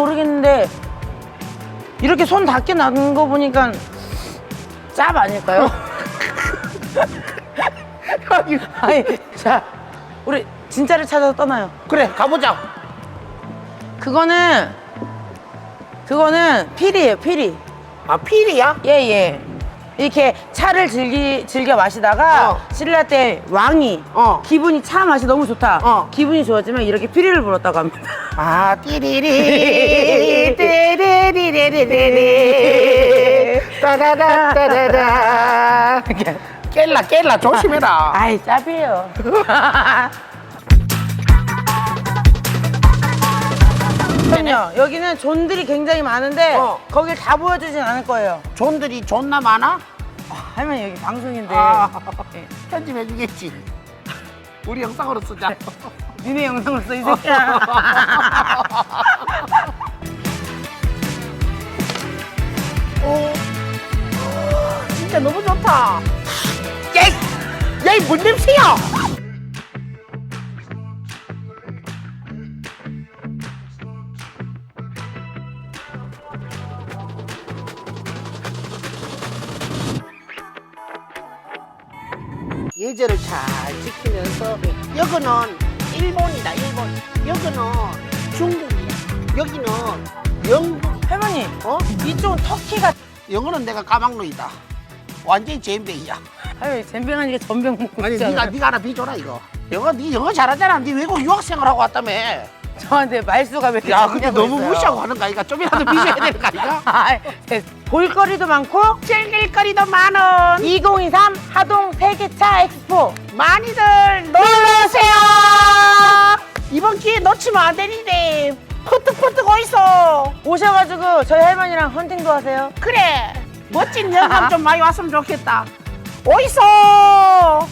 모르겠는데 이렇게 손 닿게 나는 거 보니까 짭 아닐까요? 아니 자 우리 진짜를 찾아서 떠나요. 그래 가보자. 그거는 그거는 피리예요 피리. 아 필이야? 예예. 이렇게 차를 즐기, 즐겨 마시다가 어. 신라 때 왕이 어. 기분이 차 맛이 너무 좋다. 어. 기분이 좋았지만 이렇게 피리를 불었다고 합니다. 아 띠리리 띠리리리리리 따라라 깰라 깰라 조심해라. 아이 짭이에요. 그럼요. 여기는 존들이 굉장히 많은데 어. 거길 다 보여주진 않을 거예요. 존들이 존나 많아? 할머니 여기 방송인데 아, 예. 편집해 주겠지. 우리 영상으로 쓰자. 니네 영상을 써이 새끼야. 오, 진짜 너무 좋다. 야이, 야이 뭔 냄새야? 예절을 잘 지키면서 여기는 일본이다 일본. 여기는 중국이야. 여기는 영국. 할머니 어? 이쪽은 터키가 영어는 내가 까막루이다. 완전히 잼병이야. 할머니 잼병하니까 전병 먹고 아니 있잖아. 네가 네가 하나 비줘라 이거. 영어 네 영어 잘하잖아. 네 외국 유학생을 하고 왔다며 저한테 말수가 왜 이렇게 야 근데 너무. 무시하고 하는 거 아이가 좀이라도 비줘야 되는 거 아이가 아, 네. 볼거리도 많고 즐길 거리도 많은 2023 하동 세계차 엑스포 많이들 놀러오세요. 이번 기회 놓치면 안 되는데. 퍼뜩퍼뜩 어있어 오셔가지고 저희 할머니랑 헌팅도 하세요. 그래. 멋진 영감 좀 많이 왔으면 좋겠다. 어있어